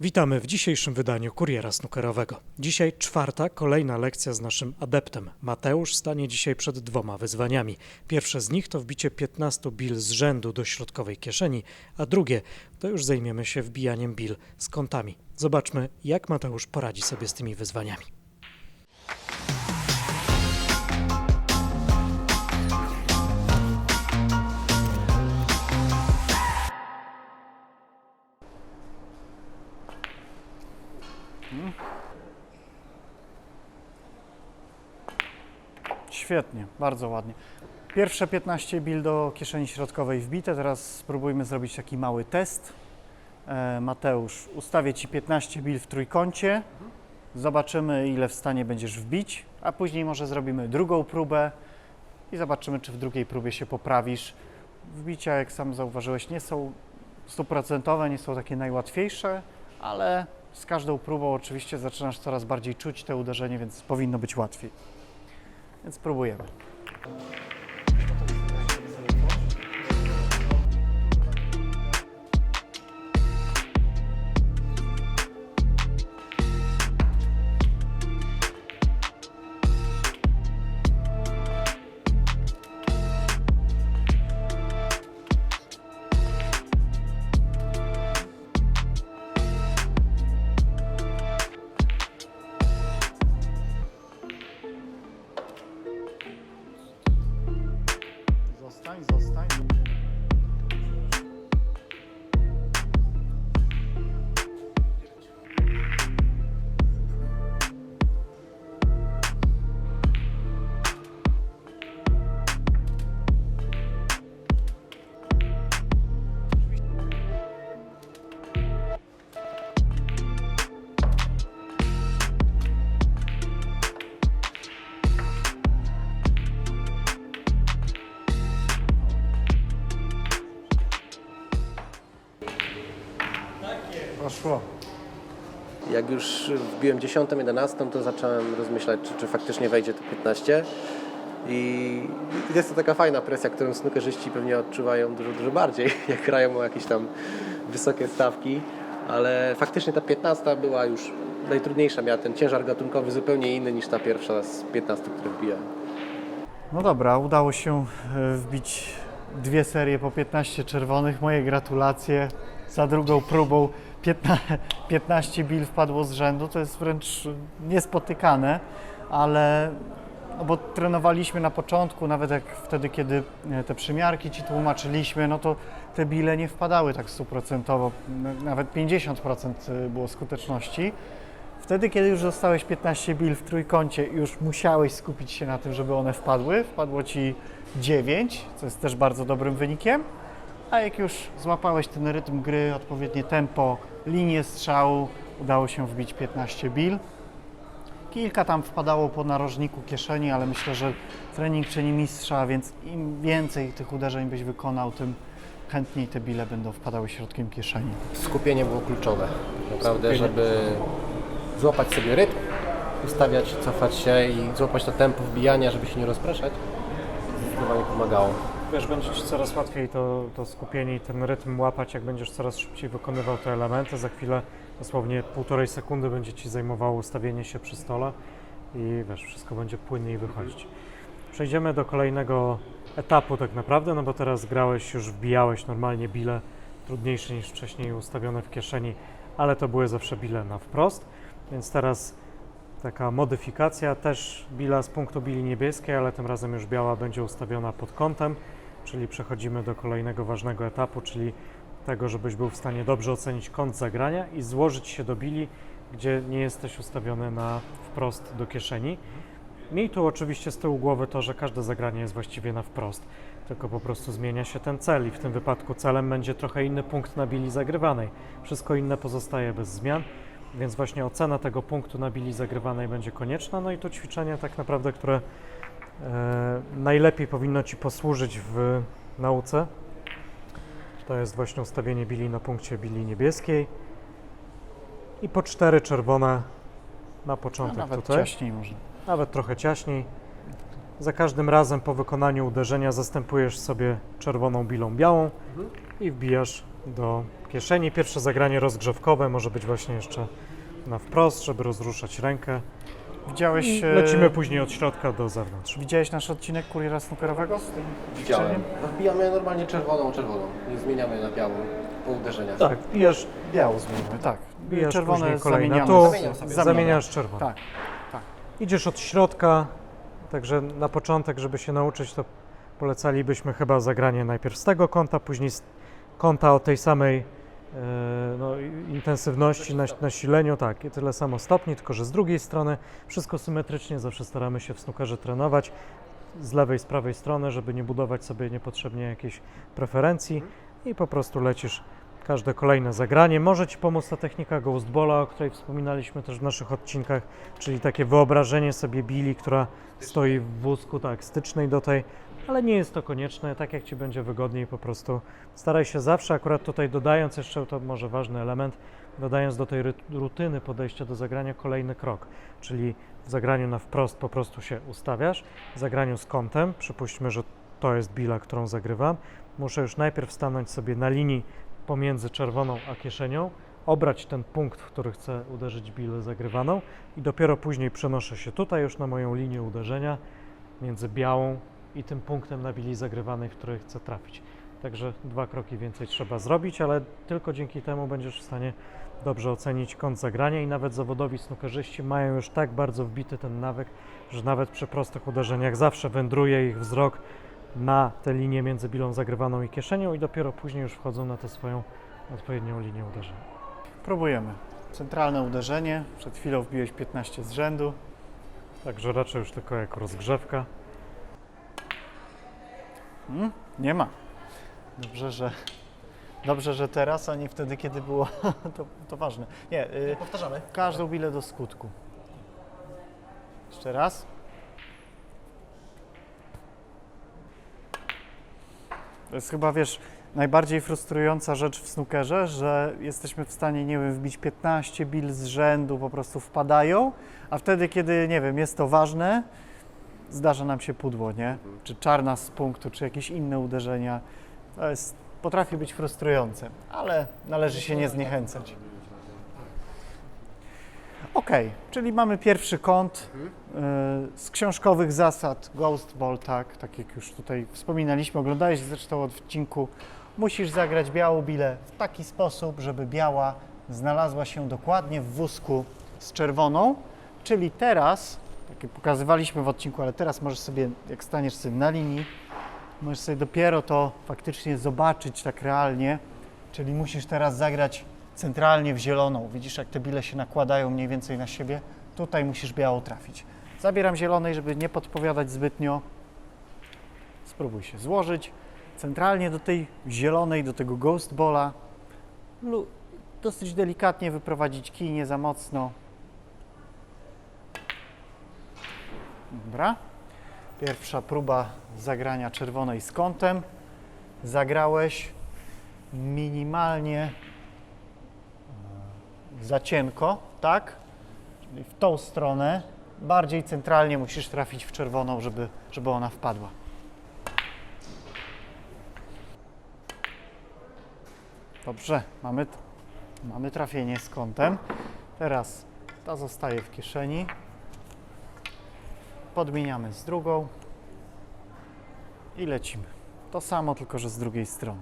Witamy w dzisiejszym wydaniu Kuriera Snookerowego. Dzisiaj czwarta, kolejna lekcja z naszym adeptem. Mateusz stanie dzisiaj przed dwoma wyzwaniami. Pierwsze z nich to wbicie 15 bil z rzędu do środkowej kieszeni, a drugie to już zajmiemy się wbijaniem bil z kątami. Zobaczmy, jak Mateusz poradzi sobie z tymi wyzwaniami. Świetnie, bardzo ładnie. Pierwsze 15 bil do kieszeni środkowej wbite. Teraz spróbujmy zrobić taki mały test. E, Mateusz, ustawię Ci 15 bil w trójkącie. Zobaczymy, ile w stanie będziesz wbić, a później może zrobimy drugą próbę i zobaczymy, czy w drugiej próbie się poprawisz. Wbicia, jak sam zauważyłeś, nie są stuprocentowe, nie są takie najłatwiejsze, ale z każdą próbą oczywiście zaczynasz coraz bardziej czuć te uderzenie, więc powinno być łatwiej. Więc spróbujemy. Zostań, Poszło. Jak już wbiłem 10, 11, to zacząłem rozmyślać, czy, czy faktycznie wejdzie to 15. I jest to taka fajna presja, którą snookerzyści pewnie odczuwają dużo, dużo bardziej, jak grają o jakieś tam wysokie stawki. Ale faktycznie ta 15 była już najtrudniejsza. Miała ten ciężar gatunkowy zupełnie inny niż ta pierwsza z 15, które wbijałem. No dobra, udało się e, wbić dwie serie po 15 czerwonych. Moje gratulacje. Za drugą próbą 15, 15 bil wpadło z rzędu. To jest wręcz niespotykane, ale no bo trenowaliśmy na początku, nawet jak wtedy, kiedy e, te przymiarki ci tłumaczyliśmy, no to te bile nie wpadały tak stuprocentowo, nawet 50% było skuteczności. Wtedy, kiedy już dostałeś 15 bil w trójkącie, już musiałeś skupić się na tym, żeby one wpadły. Wpadło ci 9, co jest też bardzo dobrym wynikiem. A jak już złapałeś ten rytm gry, odpowiednie tempo, linię strzału, udało się wbić 15 bil. Kilka tam wpadało po narożniku kieszeni, ale myślę, że trening czyni mistrza, więc im więcej tych uderzeń byś wykonał, tym chętniej te bile będą wpadały środkiem kieszeni. Skupienie było kluczowe. Naprawdę, żeby złapać sobie rytm, ustawiać, cofać się i złapać to tempo wbijania, żeby się nie rozpraszać. Zdecydowanie pomagało. Wiesz, będzie Ci coraz łatwiej to, to skupienie i ten rytm łapać, jak będziesz coraz szybciej wykonywał te elementy. Za chwilę, dosłownie półtorej sekundy będzie Ci zajmowało ustawienie się przy stole i wiesz, wszystko będzie płynniej wychodzić. Przejdziemy do kolejnego etapu tak naprawdę, no bo teraz grałeś, już wbijałeś normalnie bile trudniejsze niż wcześniej ustawione w kieszeni, ale to były zawsze bile na wprost, więc teraz taka modyfikacja, też bila z punktu bili niebieskiej, ale tym razem już biała będzie ustawiona pod kątem, czyli przechodzimy do kolejnego ważnego etapu, czyli tego, żebyś był w stanie dobrze ocenić kąt zagrania i złożyć się do bili, gdzie nie jesteś ustawiony na wprost do kieszeni. Miej tu oczywiście z tyłu głowy to, że każde zagranie jest właściwie na wprost, tylko po prostu zmienia się ten cel i w tym wypadku celem będzie trochę inny punkt na bili zagrywanej. Wszystko inne pozostaje bez zmian, więc właśnie ocena tego punktu na bili zagrywanej będzie konieczna. No i to ćwiczenie tak naprawdę, które najlepiej powinno Ci posłużyć w nauce, to jest właśnie ustawienie bili na punkcie bili niebieskiej i po cztery czerwone na początek nawet tutaj ciaśniej można. nawet trochę ciaśniej. Za każdym razem po wykonaniu uderzenia zastępujesz sobie czerwoną bilą białą i wbijasz do kieszeni. Pierwsze zagranie rozgrzewkowe może być właśnie jeszcze na wprost, żeby rozruszać rękę. Widziałeś, e, lecimy później od środka do zewnątrz. widziałeś nasz odcinek kuriera snookerowego z tym ćwiczeniem? Wbijamy normalnie czerwoną, czerwoną. Nie zmieniamy na białą po uderzeniach. Tak, bijasz, Biało zmienimy, tak. bijasz Czerwone później kolejne zamieniamy. tu, Zamieniam sobie. zamieniasz czerwone. Tak. Idziesz od środka, także na początek, żeby się nauczyć, to polecalibyśmy chyba zagranie najpierw z tego kąta, później z kąta o tej samej e, no, intensywności, nas- nasileniu, tak, tyle samo stopni, tylko że z drugiej strony wszystko symetrycznie, zawsze staramy się w snookerze trenować z lewej, z prawej strony, żeby nie budować sobie niepotrzebnie jakiejś preferencji i po prostu lecisz każde kolejne zagranie. Może Ci pomóc ta technika Ghostballa, o której wspominaliśmy też w naszych odcinkach, czyli takie wyobrażenie sobie Billy, która stoi w wózku, tak, stycznej do tej, ale nie jest to konieczne, tak jak Ci będzie wygodniej po prostu. Staraj się zawsze, akurat tutaj dodając jeszcze, to może ważny element, dodając do tej rutyny podejścia do zagrania kolejny krok, czyli w zagraniu na wprost po prostu się ustawiasz, w zagraniu z kątem, przypuśćmy, że to jest billa, którą zagrywam, muszę już najpierw stanąć sobie na linii pomiędzy czerwoną a kieszenią, obrać ten punkt, w który chcę uderzyć bilę zagrywaną i dopiero później przenoszę się tutaj już na moją linię uderzenia między białą i tym punktem na bili zagrywanej, w której chcę trafić. Także dwa kroki więcej trzeba zrobić, ale tylko dzięki temu będziesz w stanie dobrze ocenić kąt zagrania i nawet zawodowi snookerzyści mają już tak bardzo wbity ten nawyk, że nawet przy prostych uderzeniach zawsze wędruje ich wzrok na tę linię między bilą zagrywaną i kieszenią i dopiero później już wchodzą na tę swoją odpowiednią linię uderzenia. Próbujemy. Centralne uderzenie. Przed chwilą wbiłeś 15 z rzędu. Także raczej już tylko jako rozgrzewka. Hmm? Nie ma. Dobrze, że, dobrze, że teraz, a nie wtedy, kiedy było to, to ważne. Nie, y, Powtarzamy. każdą bilę do skutku. Jeszcze raz. To jest chyba, wiesz, najbardziej frustrująca rzecz w snookerze, że jesteśmy w stanie, nie wiem, wbić 15 bil z rzędu, po prostu wpadają, a wtedy, kiedy, nie wiem, jest to ważne, zdarza nam się pudło, nie? Czy czarna z punktu, czy jakieś inne uderzenia. To jest, potrafi być frustrujące, ale należy się nie zniechęcać. Ok, czyli mamy pierwszy kąt y, z książkowych zasad Ghost Ball, tak, tak jak już tutaj wspominaliśmy, oglądałeś zresztą odcinku, musisz zagrać białą bilę w taki sposób, żeby biała znalazła się dokładnie w wózku z czerwoną, czyli teraz, tak jak pokazywaliśmy w odcinku, ale teraz możesz sobie, jak staniesz sobie na linii, możesz sobie dopiero to faktycznie zobaczyć tak realnie, czyli musisz teraz zagrać centralnie w zieloną. Widzisz, jak te bile się nakładają mniej więcej na siebie? Tutaj musisz białą trafić. Zabieram zielonej, żeby nie podpowiadać zbytnio. Spróbuj się złożyć centralnie do tej zielonej, do tego ghost. Lu- Dosyć delikatnie wyprowadzić kij, nie za mocno. Dobra. Pierwsza próba zagrania czerwonej z kątem. Zagrałeś minimalnie za cienko, tak? Czyli w tą stronę. Bardziej centralnie musisz trafić w czerwoną, żeby, żeby ona wpadła. Dobrze, mamy, mamy trafienie z kątem. Teraz ta zostaje w kieszeni. Podmieniamy z drugą i lecimy. To samo, tylko że z drugiej strony.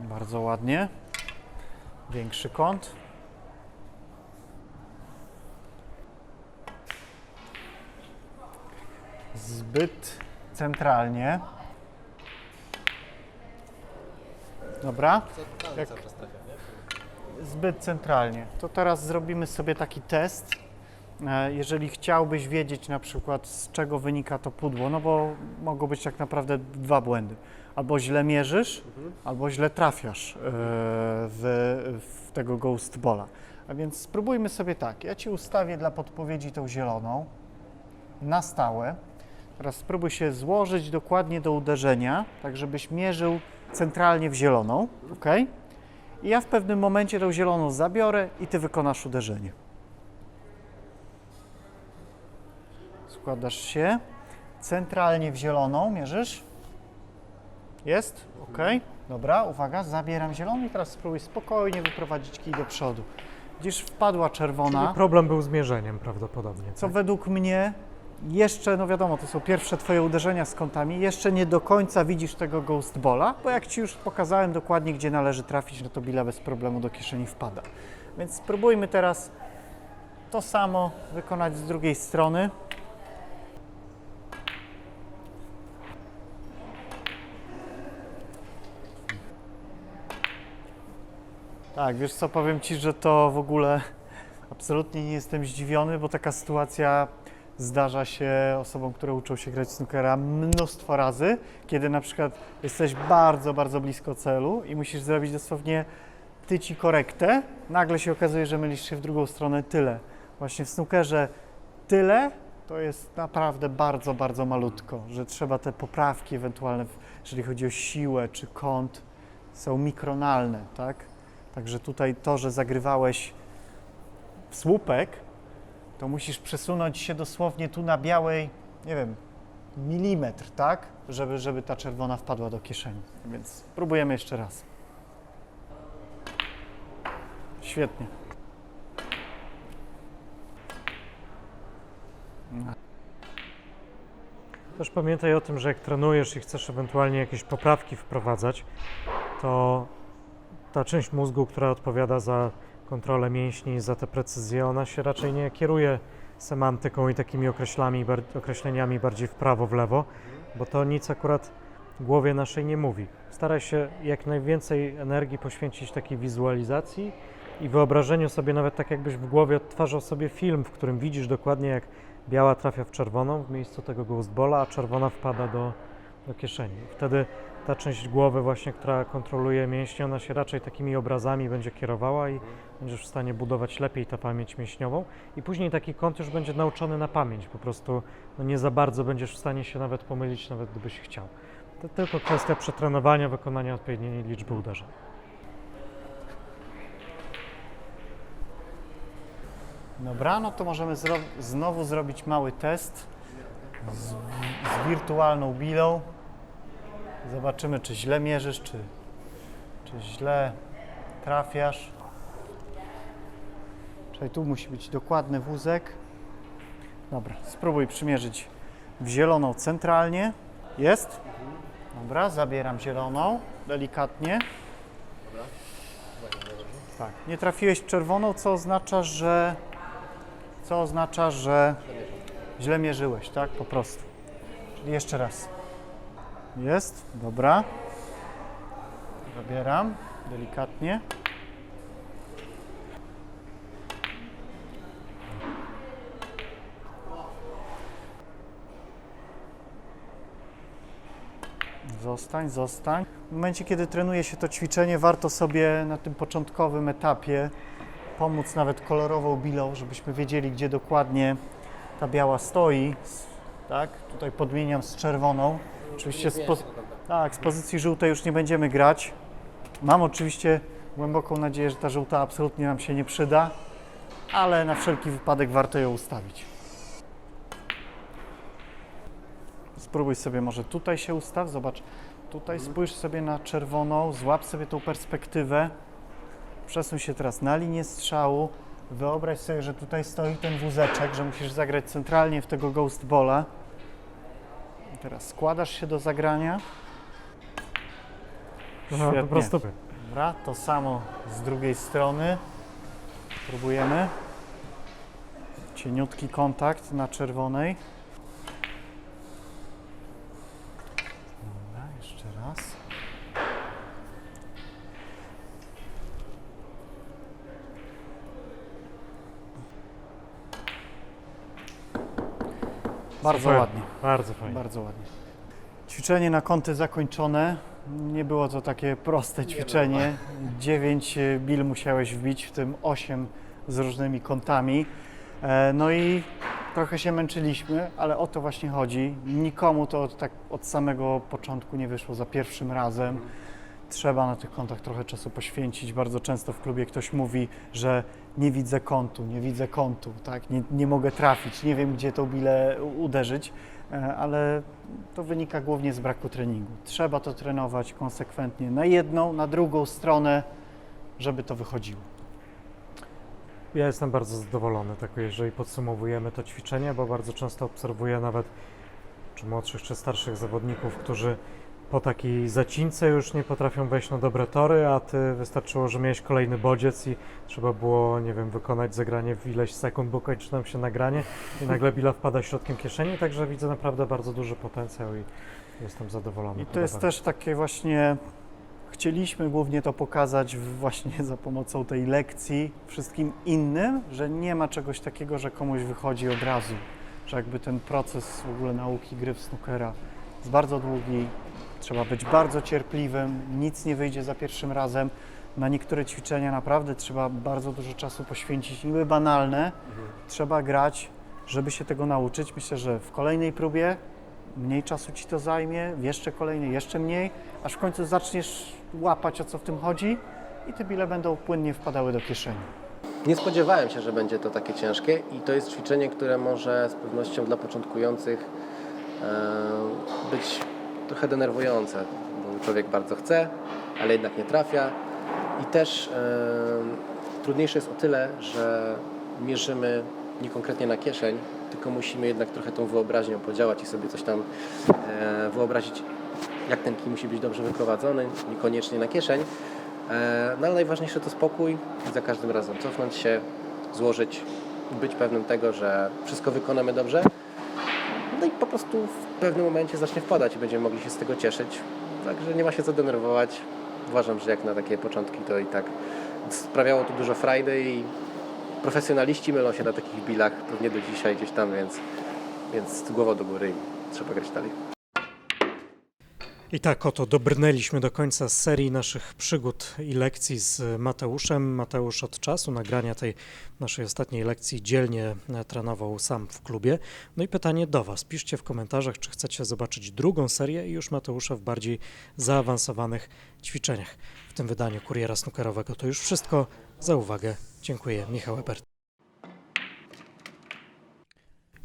Bardzo ładnie. Większy kąt. Zbyt centralnie. Dobra. Jak- Zbyt centralnie. To teraz zrobimy sobie taki test. E, Jeżeli chciałbyś wiedzieć na przykład z czego wynika to pudło, no bo mogą być tak naprawdę dwa błędy. Albo źle mierzysz, albo źle trafiasz e, w, w tego ghost balla. A więc spróbujmy sobie tak. Ja Ci ustawię dla podpowiedzi tą zieloną na stałe. Teraz spróbuj się złożyć dokładnie do uderzenia, tak żebyś mierzył centralnie w zieloną, ok? I ja w pewnym momencie tą zieloną zabiorę i Ty wykonasz uderzenie. Składasz się centralnie w zieloną, mierzysz Jest? Ok. Dobra, uwaga, zabieram zielony i teraz spróbuj spokojnie wyprowadzić kij do przodu. Widzisz, wpadła czerwona. Czyli problem był z mierzeniem prawdopodobnie. Co tak? według mnie jeszcze, no wiadomo, to są pierwsze Twoje uderzenia z kątami, jeszcze nie do końca widzisz tego ghost balla, bo jak Ci już pokazałem dokładnie, gdzie należy trafić, no to bila bez problemu do kieszeni wpada. Więc spróbujmy teraz to samo wykonać z drugiej strony. Tak, wiesz co, powiem Ci, że to w ogóle absolutnie nie jestem zdziwiony, bo taka sytuacja zdarza się osobom, które uczą się grać snookera mnóstwo razy, kiedy na przykład jesteś bardzo, bardzo blisko celu i musisz zrobić dosłownie tyci korektę, nagle się okazuje, że mylisz się w drugą stronę tyle. Właśnie w snookerze tyle to jest naprawdę bardzo, bardzo malutko, że trzeba te poprawki ewentualne, jeżeli chodzi o siłę czy kąt, są mikronalne, tak? Także tutaj to, że zagrywałeś w słupek, to musisz przesunąć się dosłownie tu na białej, nie wiem, milimetr, tak? Żeby, żeby ta czerwona wpadła do kieszeni. Więc próbujemy jeszcze raz. Świetnie. Też pamiętaj o tym, że jak trenujesz i chcesz ewentualnie jakieś poprawki wprowadzać, to ta część mózgu, która odpowiada za kontrolę mięśni, za tę precyzję, ona się raczej nie kieruje semantyką i takimi określeniami bardziej w prawo, w lewo, bo to nic akurat głowie naszej nie mówi. Staraj się jak najwięcej energii poświęcić takiej wizualizacji i wyobrażeniu sobie, nawet tak jakbyś w głowie odtwarzał sobie film, w którym widzisz dokładnie jak biała trafia w czerwoną w miejscu tego ghostballa, a czerwona wpada do, do kieszeni. Wtedy ta część głowy właśnie, która kontroluje mięśnie, ona się raczej takimi obrazami będzie kierowała i będziesz w stanie budować lepiej tę pamięć mięśniową i później taki kąt już będzie nauczony na pamięć, po prostu no nie za bardzo będziesz w stanie się nawet pomylić, nawet gdybyś chciał. To tylko kwestia przetrenowania, wykonania odpowiedniej liczby uderzeń. Dobra, no to możemy zro- znowu zrobić mały test z, z wirtualną bilą. Zobaczymy, czy źle mierzysz, czy, czy źle trafiasz. Czyli tu musi być dokładny wózek. Dobra, spróbuj przymierzyć w zieloną centralnie. Jest? Dobra, zabieram zieloną, delikatnie. Tak, nie trafiłeś w czerwoną, co oznacza, że co oznacza, że źle mierzyłeś, tak? Po prostu. Czyli jeszcze raz. Jest, dobra. Zabieram delikatnie. Zostań, zostań. W momencie, kiedy trenuje się to ćwiczenie, warto sobie na tym początkowym etapie pomóc nawet kolorową bilą, żebyśmy wiedzieli, gdzie dokładnie ta biała stoi. Tak, tutaj podmieniam z czerwoną. Oczywiście z, po, tak, z pozycji żółtej już nie będziemy grać. Mam oczywiście głęboką nadzieję, że ta żółta absolutnie nam się nie przyda, ale na wszelki wypadek warto ją ustawić. Spróbuj sobie może tutaj się ustaw, zobacz, tutaj spójrz sobie na czerwoną, złap sobie tą perspektywę. Przesuń się teraz na linię strzału. Wyobraź sobie, że tutaj stoi ten wózeczek, że musisz zagrać centralnie w tego ghost balla. I teraz składasz się do zagrania. No, Świetnie. po prostu Dobra, to samo z drugiej strony. Próbujemy. Cieniutki kontakt na czerwonej. Dobra, jeszcze raz. Bardzo Super. ładnie. bardzo fajnie. Bardzo ładnie. Ćwiczenie na kąty zakończone. Nie było to takie proste ćwiczenie. Dziewięć e, bil musiałeś wbić, w tym osiem z różnymi kątami. E, No i trochę się męczyliśmy, ale o to właśnie chodzi. Nikomu to od, tak od samego początku nie wyszło za pierwszym razem. Trzeba na tych kątach trochę czasu poświęcić. Bardzo często w klubie ktoś mówi, że nie widzę kątu, nie widzę kątu, tak? nie, nie mogę trafić, nie wiem gdzie tą bilę uderzyć. e, ale to wynika głównie z braku treningu. Trzeba to trenować konsekwentnie na jedną, na drugą stronę, żeby to wychodziło. Ja jestem bardzo zadowolony, tak jeżeli podsumowujemy to ćwiczenie, bo bardzo często obserwuję nawet czy młodszych, czy starszych zawodników, którzy po takiej zacince już nie potrafią wejść na dobre tory, a ty wystarczyło, że miałeś kolejny bodziec i trzeba było, nie wiem, wykonać zagranie w ileś sekund, bo kończy nam się nagranie i nagle bila wpada środkiem kieszeni, także widzę naprawdę bardzo duży potencjał i jestem zadowolony. I to jest się. też takie właśnie, chcieliśmy głównie to pokazać właśnie za pomocą tej lekcji wszystkim innym, że nie ma czegoś takiego, że komuś wychodzi od razu, że jakby ten proces w ogóle nauki gry w snookera jest bardzo długi, trzeba być bardzo cierpliwym, nic nie wyjdzie za pierwszym razem. Na niektóre ćwiczenia naprawdę trzeba bardzo dużo czasu poświęcić, niby banalne, trzeba grać, żeby się tego nauczyć. Myślę, że w kolejnej próbie mniej czasu ci to zajmie, w jeszcze kolejnej jeszcze mniej, aż w końcu zaczniesz łapać o co w tym chodzi i te bile będą płynnie wpadały do kieszeni. Nie spodziewałem się, że będzie to takie ciężkie i to jest ćwiczenie, które może z pewnością dla początkujących e, być trochę denerwujące, bo człowiek bardzo chce, ale jednak nie trafia i też trudniejsze jest o tyle, że mierzymy nie konkretnie na kieszeń, tylko musimy jednak trochę tą wyobraźnią podziałać i sobie coś tam e, wyobrazić, jak ten kij musi być dobrze wyprowadzony, niekoniecznie na kieszeń. E, No ale najważniejsze to spokój i za każdym razem cofnąć się, złożyć, być pewnym tego, że wszystko wykonamy dobrze. No i po prostu w pewnym momencie zacznie wpadać i będziemy mogli się z tego cieszyć. Także nie ma się co denerwować. Uważam, że jak na takie początki to i tak sprawiało to dużo frajdy i profesjonaliści mylą się na takich bilach pewnie do dzisiaj gdzieś tam, więc, więc głowa do góry i trzeba grać dalej. I tak oto dobrnęliśmy do końca serii naszych przygód i lekcji z Mateuszem. Mateusz od czasu nagrania tej naszej ostatniej lekcji dzielnie e, trenował sam w klubie. No i pytanie do Was. Piszcie w komentarzach, czy chcecie zobaczyć drugą serię i już Mateusza w bardziej zaawansowanych ćwiczeniach. W tym wydaniu Kuriera Snookerowego to już wszystko. Za uwagę dziękuję. Michał Ebert.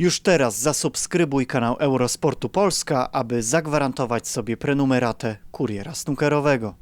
Już teraz zasubskrybuj kanał Eurosportu Polska, aby zagwarantować sobie prenumeratę kuriera snookerowego.